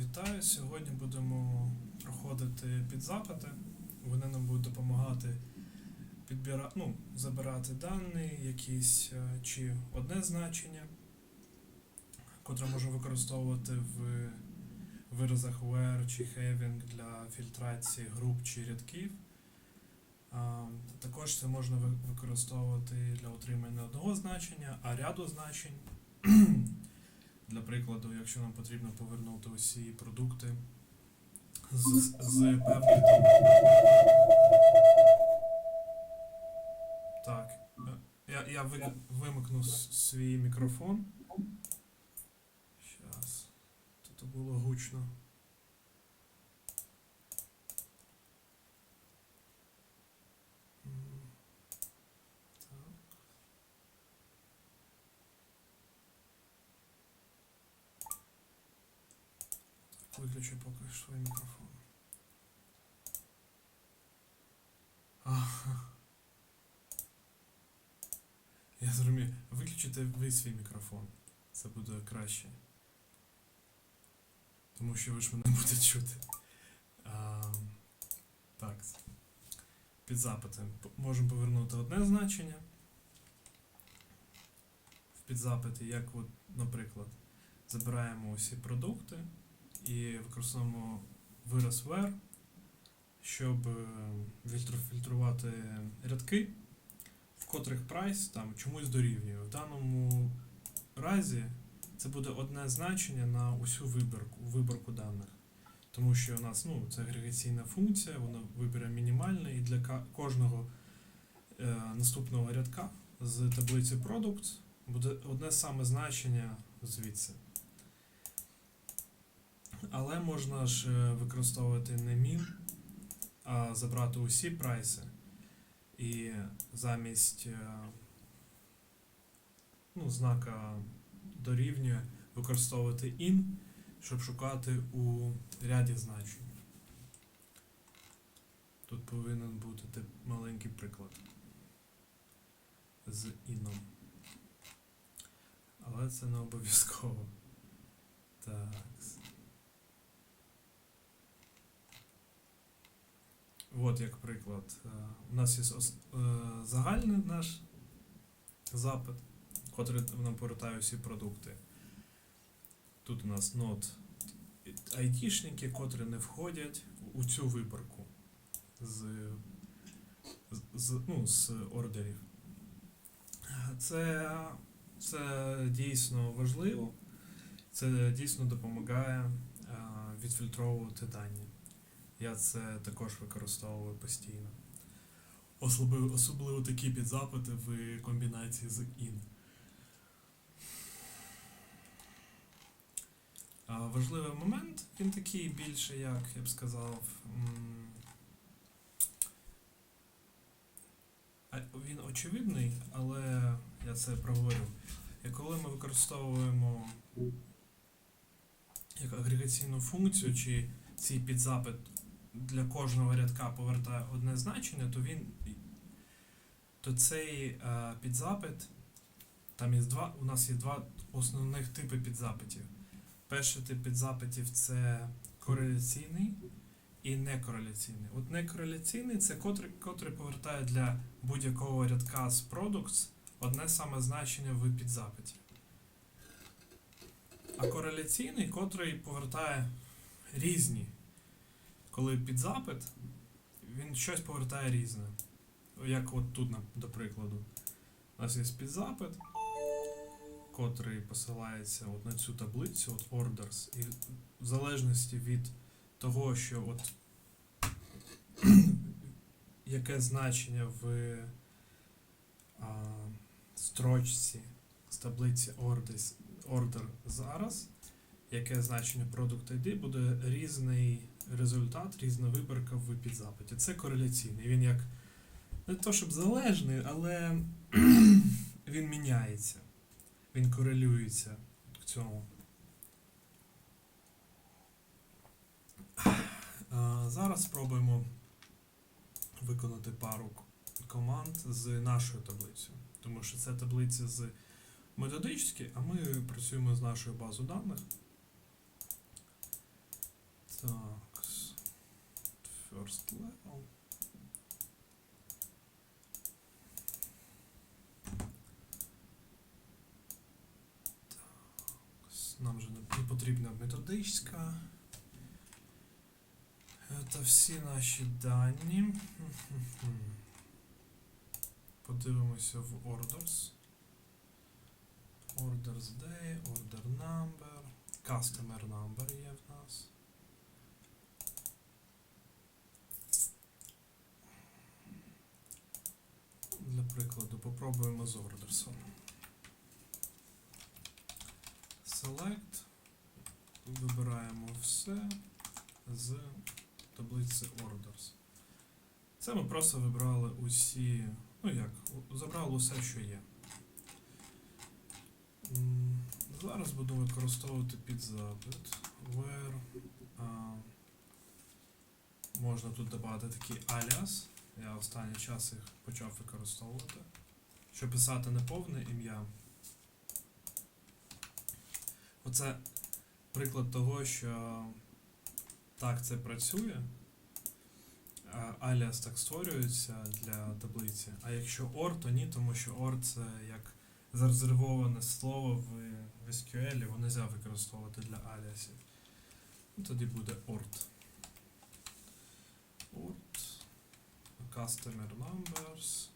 Вітаю! Сьогодні будемо проходити підзапити. Вони нам будуть допомагати підбира... ну, забирати дані, якісь е, чи одне значення, котре можна використовувати в виразах where чи having для фільтрації груп чи рядків. Також це можна використовувати для отримання одного значення, а ряду значень. Для прикладу, якщо нам потрібно повернути усі продукти з, з певної там. Так. Я, я ви, вимикну свій мікрофон. Зараз. Тут було гучно. М, Так. Виключу поки що свій мікрофон. Я зрозумів. Виключите ви свій мікрофон. Це буде краще. Тому що ви ж мене будете чути. А, так. Під запитом можемо повернути одне значення. В підзапиті, як от, наприклад, забираємо усі продукти і використовуємо вираз where, щоб е, фільтрувати рядки, в котрих прайс там чомусь дорівнює. В даному разі це буде одне значення на усю вибірку, вибірку даних. Тому що у нас ну, це агрегаційна функція, вона вибере мінімальне, і для кожного е, наступного рядка з таблиці Products буде одне саме значення звідси. Але можна ж е, використовувати не min, а забрати усі прайси і замість е, ну, знака дорівнює використовувати in, щоб шукати у ряді значень. Тут повинен бути маленький приклад з іном. Але це не обов'язково. Так. От як приклад. Е, У нас є е, загальний наш запит, котрий нам повертає всі продукти. Тут у нас нот айтішники, котрі не входять у цю виборку з, з, ну, з ордерів. Це, це дійсно важливо. Це дійсно допомагає е, відфільтровувати дані. Я це також використовую постійно. Особливо, особливо такі підзапити в комбінації з in. Важливий момент, він такий більше, як я б сказав. Він очевидний, але я це проговорю. І коли ми використовуємо як агрегаційну функцію, чи цей підзапит для кожного рядка повертає одне значення, то він то цей е, підзапит, там є два, у нас є два основних типи підзапитів. Перший тип підзапитів це кореляційний і некореляційний. От некореляційний це котрий, котрий повертає для будь-якого рядка з products одне саме значення в підзапиті. А кореляційний, котрий повертає різні. Коли підзапит, він щось повертає різне. Як от тут, до прикладу. У нас є підзапит, котрий посилається от на цю таблицю, от orders, і в залежності від того, що от яке значення в а, строчці з таблиці orders, order зараз, яке значення product ID, буде різний результат, різна вибірка в підзапиті. Це кореляційний. Він як не то щоб залежний, але він міняється. Він корелюється к цьому. Зараз спробуємо виконати пару команд з нашою таблицею. Тому що це таблиця з методички, а ми працюємо з нашою базою даних. Так. First level. Так. Нам же не потрібна методичка. Це всі наші дані. Подивимося в orders. Orders day, order number, customer number є в нас. Для прикладу попробуємо з ордерсом. Select. Вибираємо все з таблиці Orders. Це ми просто вибрали усі, ну як, забрали усе, що є. Зараз буду використовувати підзапит. Where а, можна тут додати такий аліас. Я останній час їх почав використовувати. Щоб писати не повне ім'я. Оце приклад того, що так це працює. Аліас так створюється для таблиці. А якщо OR, то ні, тому що OR це як зарезервоване слово в, SQL, його не можна використовувати для аліасів. Ну, Тоді буде. ORT. Customer numbers.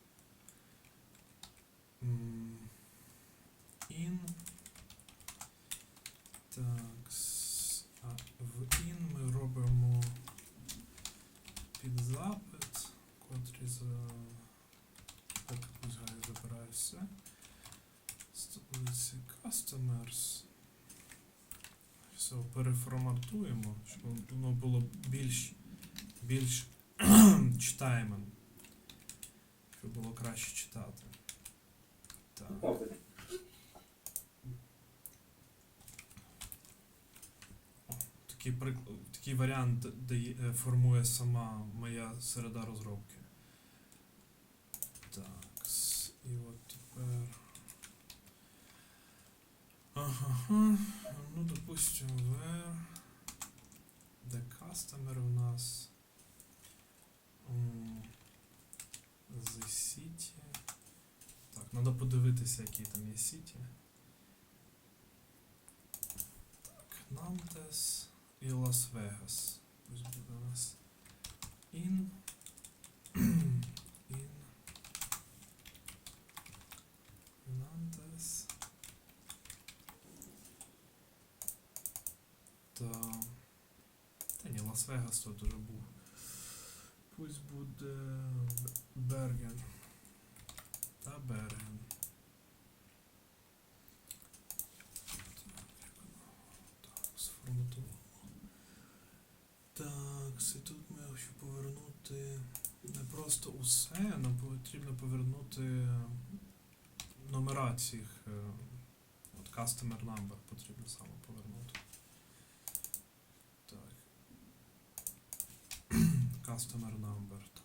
Такий, такий варіант дає, е, формує сама моя середа розробки. Так, і от тепер. Ага, ну допустим, where the customer у нас the city. Так, треба подивитися, які там є сіті. Так, Nantes і Лас-Вегас. Ось буде у нас in. in. Nantes. Та. Та ні, Лас-Вегас тут уже був. Пусть буде Берген. Та Берген. Так, як воно? Так, сформатувало. Так, і тут ми щоб повернути не просто усе, нам потрібно повернути номера цих. е, От customer number потрібно саме повернути. Так. Customer number, так.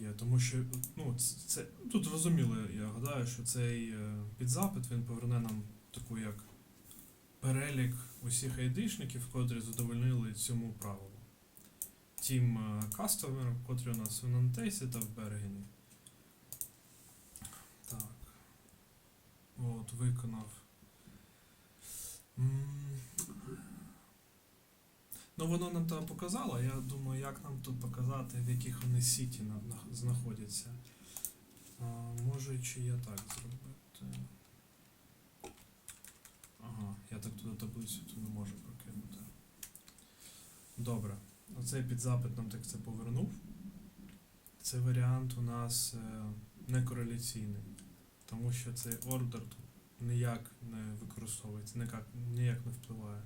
Є, тому що ну, це, тут зрозуміло, я гадаю, що цей е, підзапит він поверне нам таку як перелік усіх айдишників, котрі задовольнили цьому правилу. Тим е, кастомерам, котрі у нас в Нантесі та в Бергені. Так. От, виконав. Ну, воно нам там показало. Я думаю, як нам тут показати, в яких вони сіті на, на- знаходяться. А, може, чи я так зробити. Ага, я так туди таблицю не можу прокинути. Добре. Оцей підзапит нам так це повернув. Цей варіант у нас е, не кореляційний, тому що цей ордер ніяк не використовується, ніяк, ніяк не впливає.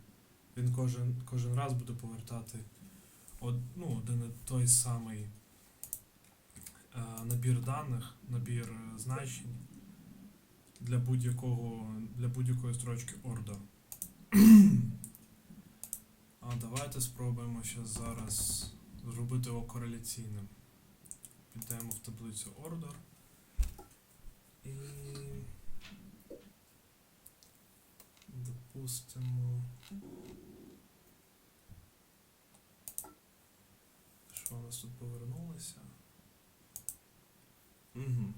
Він кожен, кожен раз буде повертати од, ну, один той самий е, набір даних, набір е, значень для будь-якого для будь-якої строчки order. А давайте спробуємо ще зараз зробити його кореляційним. Підемо в таблицю Order. І допустимо. Що у нас тут повернулося? Угу.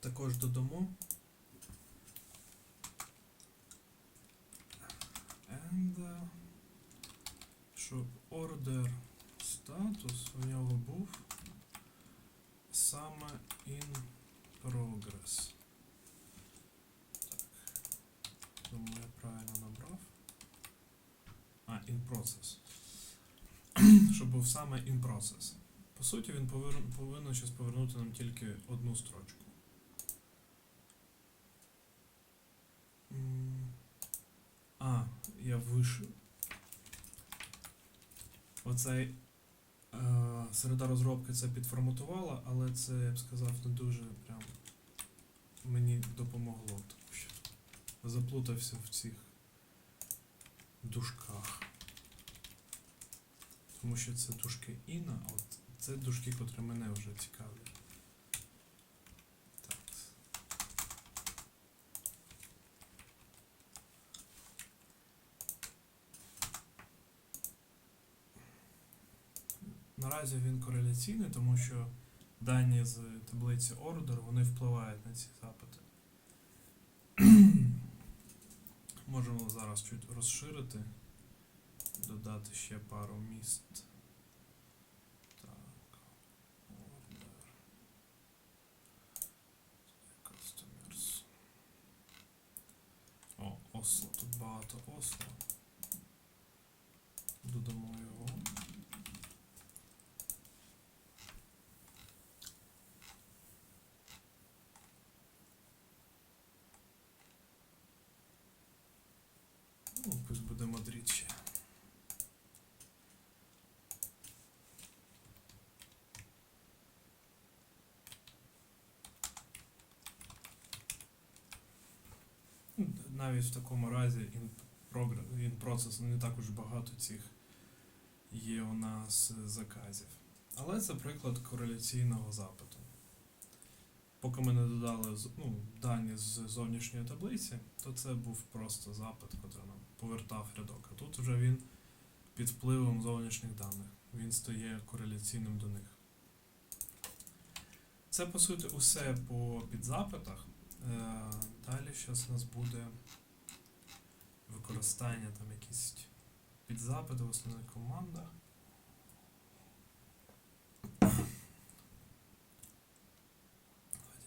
Також додамо. And, uh, щоб order статус у нього був саме in progress. Так. Думаю, я правильно набрав. А, in process. Щоб був саме in process. По суті, він повинен зараз повернути нам тільки одну строчку. А, я вишив. Оцей е, середа розробки це підформатувала, але це, я б сказав, не дуже прям мені допомогло, тому що заплутався в цих дужках. Тому що це дужки Іна, а от це дужки, котрі мене вже цікавлять. Так. Наразі він кореляційний, тому що дані з таблиці Order вони впливають на ці запити. Можемо зараз чуть розширити, додати ще пару міст. О, Осло. Тут багато Осло. Додамо його. Ну, пусть буде Мадрид ще. Ну, Навіть в такому разі in process не так уж багато цих є у нас заказів. Але це приклад кореляційного запиту. Поки ми не додали ну, дані з зовнішньої таблиці, то це був просто запит, який нам повертав рядок. А тут вже він під впливом зовнішніх даних. Він стає кореляційним до них. Це по суті усе по підзапитах. Е, Далі зараз у нас буде використання там якісь підзапити в основних командах.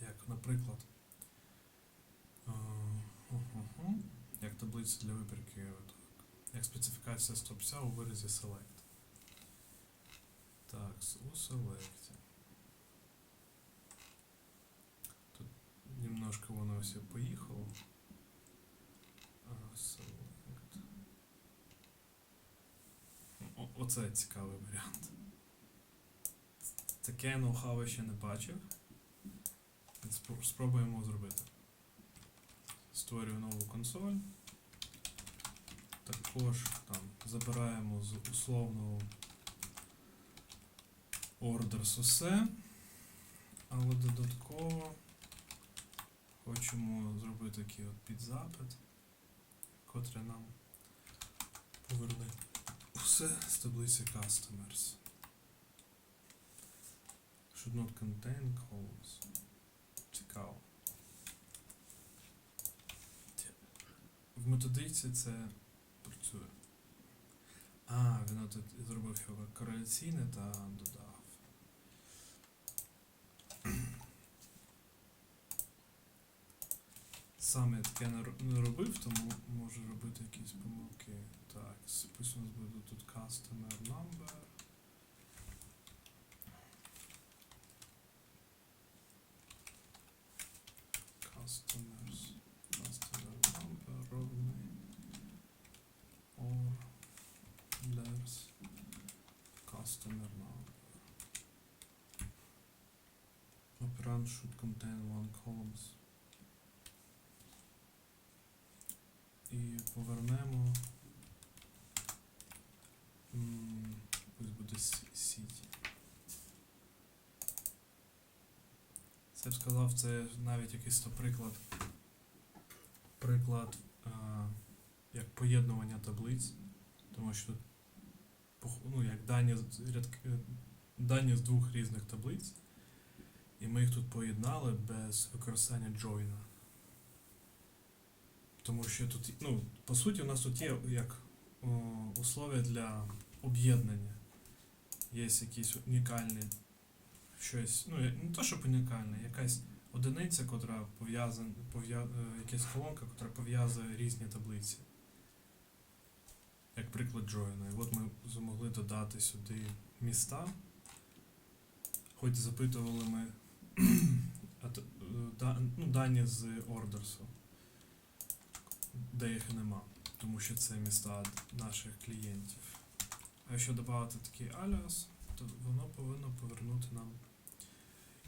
Як, наприклад, е, як таблиця для вибірки, як специфікація стопця у виразі select. Так, у селекті. Немножко воно все поїхало. Оце цікавий варіант. Таке ноу-хау я ще не бачив. Спробуємо зробити. Створюю нову консоль. Також там забираємо з условного orders усе, але додатково хочемо зробити такий от підзапит, котрий нам поверне усе з таблиці Customers. Should not contain columns. Цікаво. В методиці це працює. А, він тут зробив його кореляційне та додав. Сам я таке не робив, тому можу робити якісь помилки. Так, пусть у нас буде тут customer number. Customers, customer number ровний or there's customer number. Operand should contain one columns. І повернемо. м, Пусть буде сі- сіті. Це б сказав, це навіть якийсь то приклад. Приклад а, як поєднування таблиць, тому що ну, як дані, рядки, е, дані з двох різних таблиць, і ми їх тут поєднали без використання join. Тому що тут, ну, по суті, у нас тут є як о, условия для об'єднання. Є якісь унікальні щось, ну, не то, щоб унікальне, якась одиниця, котра пов'язана, пов'я... е, якась колонка, котра пов'язує різні таблиці. Як приклад join. І от ми змогли додати сюди міста. Хоч запитували ми е, ну, дані з ордерсу, де їх нема, тому що це міста наших клієнтів. А якщо додати такий аліас, то воно повинно повернути нам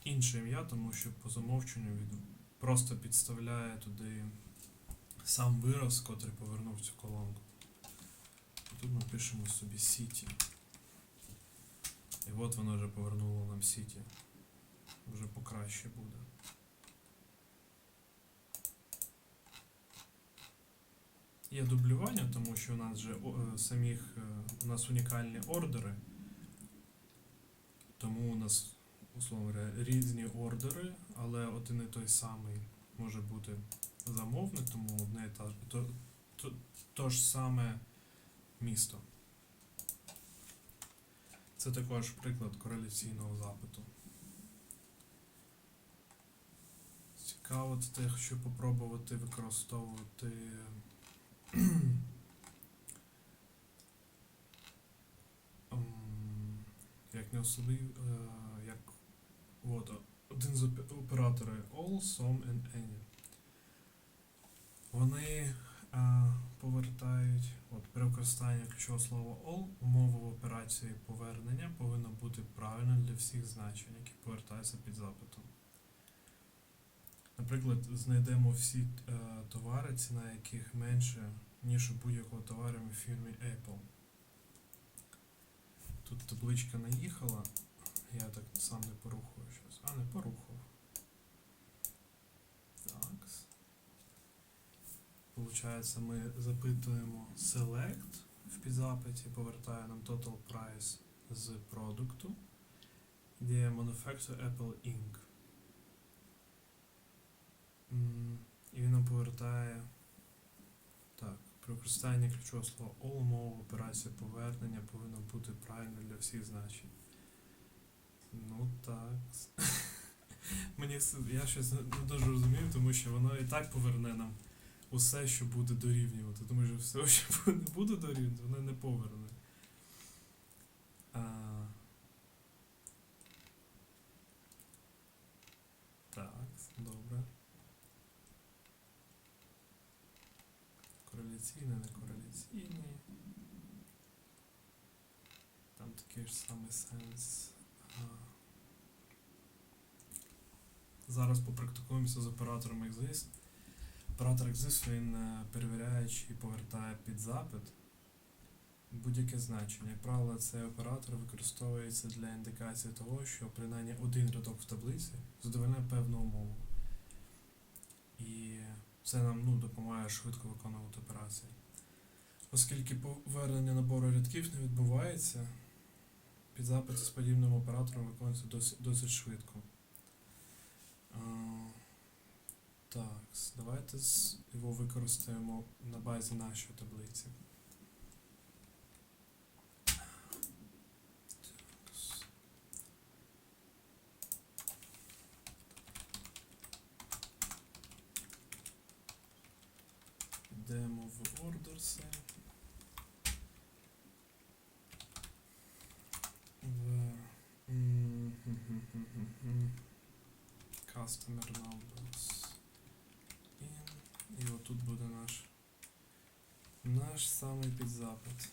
інше ім'я, тому що по замовченню він просто підставляє туди сам вираз, котрий повернув цю колонку. Тут ми пишемо собі City. І от воно вже повернуло нам City. Вже покраще буде. Є дублювання, тому що у нас же о, е, самих е, у нас унікальні ордери. Тому у нас, условно говоря, різні ордери, але один і той самий може бути замовник, тому одне і та, то, то, то ж саме місто. Це також приклад кореляційного запиту. Цікаво це те, що попробувати використовувати ем, як не особливі, е, от, один з операторів all, some and any. Вони е, повертають от, при використанні ключового слова all умова в операції повернення повинна бути правильною для всіх значень, які повертаються під запитом. Наприклад, знайдемо всі е, товари, ціна яких менше, ніж у будь-якого товару в фірмі Apple. Тут табличка наїхала. Я так сам не порухаю щось. А, не порухав. Так. Получається, ми запитуємо select в підзапиті, повертає нам total price з продукту, де manufacturer Apple Inc. І він нам повертає. Так, при використанні ключового слова all мова операція повернення повинна бути правильно для всіх значень. Ну так. Мені я щось не дуже розумію, тому що воно і так поверне нам усе, що буде дорівнювати. Тому що все, що не буде дорівнювати, воно не поверне. А, так, добре. Кореляційний, не кореляційний. Там такий ж самий сенс. Зараз попрактикуємося з оператором Exist. Оператор Exist він е, перевіряє чи повертає під запит будь-яке значення. Як правило, цей оператор використовується для індикації того, що принаймні один рядок в таблиці задовольняє певну умову. І це нам ну, допомагає швидко виконувати операції. Оскільки повернення набору рядків не відбувається, підзапити з подібним оператором виконується досить, досить швидко. Так, давайте його використаємо на базі нашої таблиці. Йдемо в ордерси. В. Customer numbers. In. І отут буде наш наш самий підзапит.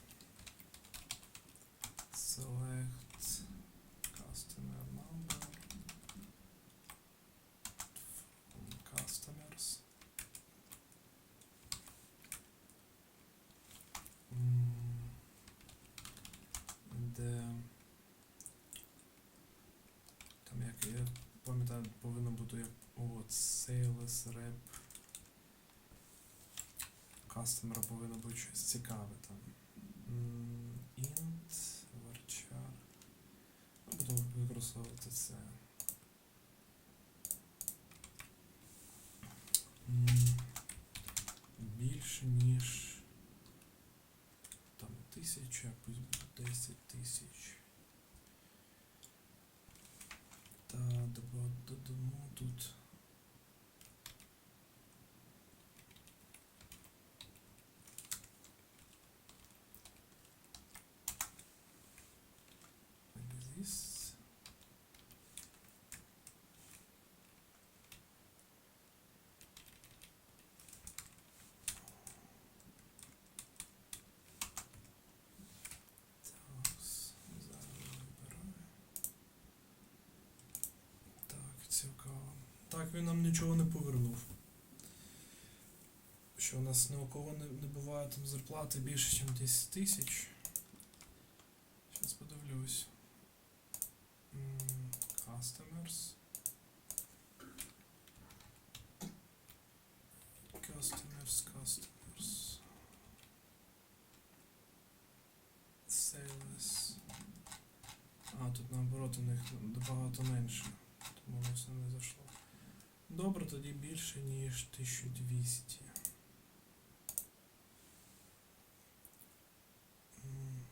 Select customer number customers. Де там як я пам'ятаю, тут я от sales rep кастомера повинно бути щось цікаве там. Int, varchar. Ну, будемо використовувати це. Більше ніж там тисяча, пусть буде 10 тисяч. Та доба- тут. like this. Так, зараз вибираю. Так, цікаво. Так, він нам нічого не повернув. Що у нас кого не, не буває там зарплати більше, ніж 10 тисяч. Зараз подивлюсь. Customers. Customers, customers. Sales. А, тут наоборот у них набагато менше. Тому воно все не зайшло. Добре, тоді більше, ніж 1200. М.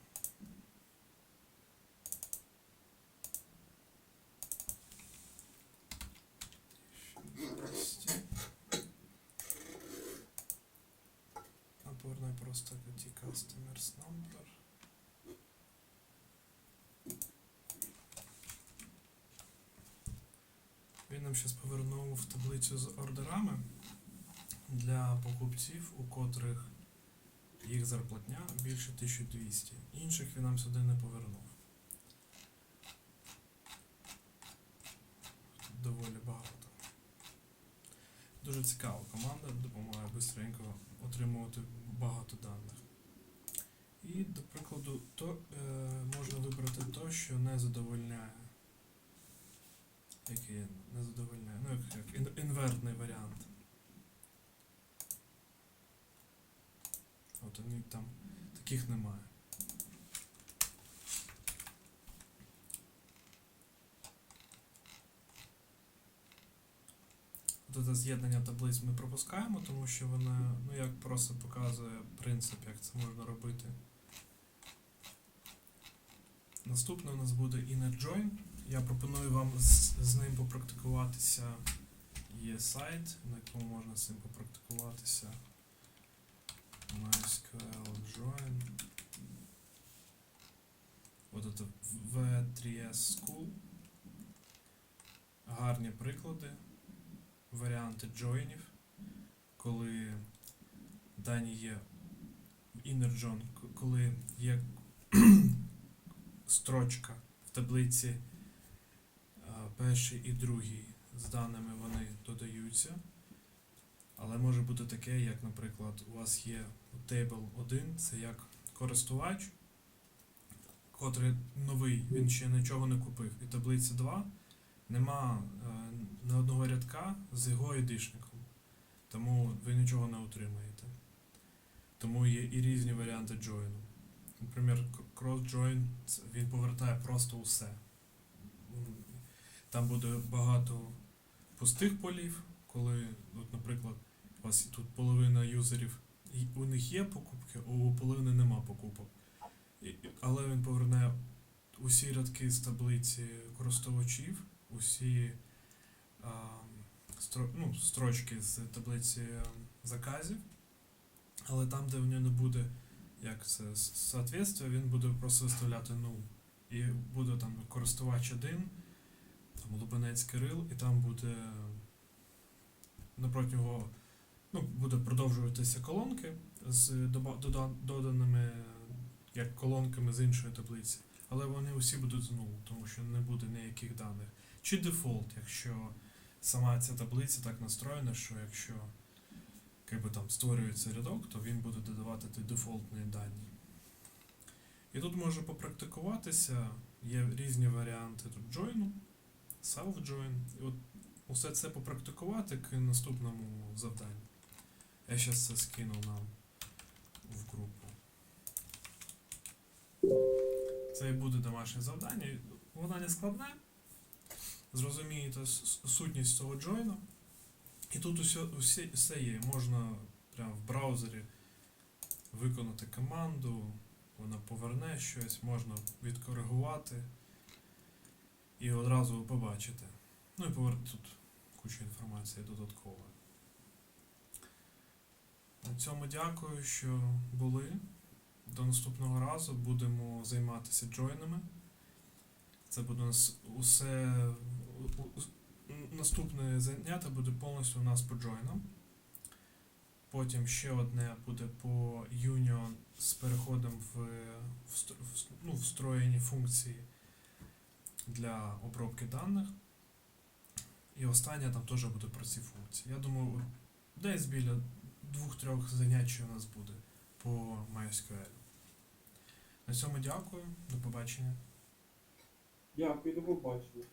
1200. Наборной просто где customers number. Він нам зараз повернув таблицю з ордерами для покупців, у котрих їх зарплатня більше 1200. Інших він нам сюди не повернув. Доволі багато. Дуже цікава команда, допомагає швидко отримувати багато даних. І, до прикладу, то е, можна вибрати то, що не задовольняє. Який не задовольняє. Ну, як, як інвертний варіант. От вони там таких немає. Тут з'єднання таблиць ми пропускаємо, тому що воно, ну як просто показує принцип, як це можна робити. Наступне у нас буде inner join. Я пропоную вам з, з ним попрактикуватися. Є сайт, на якому можна з цим попрактикуватися. MySQL join. От це V3S School. Гарні приклади варіанти джойнів, коли дані є inner join, коли є строчка в таблиці перший і другий з даними вони додаються. Але може бути таке, як, наприклад, у вас є table 1, це як користувач, котрий новий, він ще нічого не купив. І таблиці 2 нема е, ні одного рядка з його айдишником. Тому ви нічого не отримаєте. Тому є і різні варіанти джойну. Наприклад, cross-join він повертає просто усе. Там буде багато пустих полів, коли, от, наприклад, у вас тут половина юзерів, у них є покупки, у половини нема покупок. Але він поверне усі рядки з таблиці користувачів, усі а, стро, ну, строчки з таблиці е, заказів, але там, де в нього не буде як це соответствие, він буде просто виставляти 0. І буде там користувач 1, там Лубенець Кирил, і там буде напроти ну, буде продовжуватися колонки з доданими як колонками з іншої таблиці. Але вони усі будуть з нулу, тому що не буде ніяких даних. Чи дефолт, якщо сама ця таблиця так настроєна, що якщо якби, там створюється рядок, то він буде додавати ті дефолтні дані. І тут може попрактикуватися, є різні варіанти тут join, self-join. І от усе це попрактикувати к наступному завданню. Я зараз це скину нам в групу. Це і буде домашнє завдання. Воно не складне, зрозумієте сутність цього джойну. І тут усе, усе, все є. Можна прямо в браузері виконати команду, вона поверне щось, можна відкоригувати і одразу побачите. Ну і повер... тут куча інформації додаткової. На цьому дякую, що були. До наступного разу будемо займатися джойнами. Це буде у нас усе. Наступне заняття буде повністю у нас по джойнам. Потім ще одне буде по Union з переходом в, в, ну, встроєні функції для обробки даних. І останнє там теж буде про ці функції. Я думаю, десь біля двох-трьох занять у нас буде по MySQL. На цьому дякую, до побачення. Дякую, до побачення.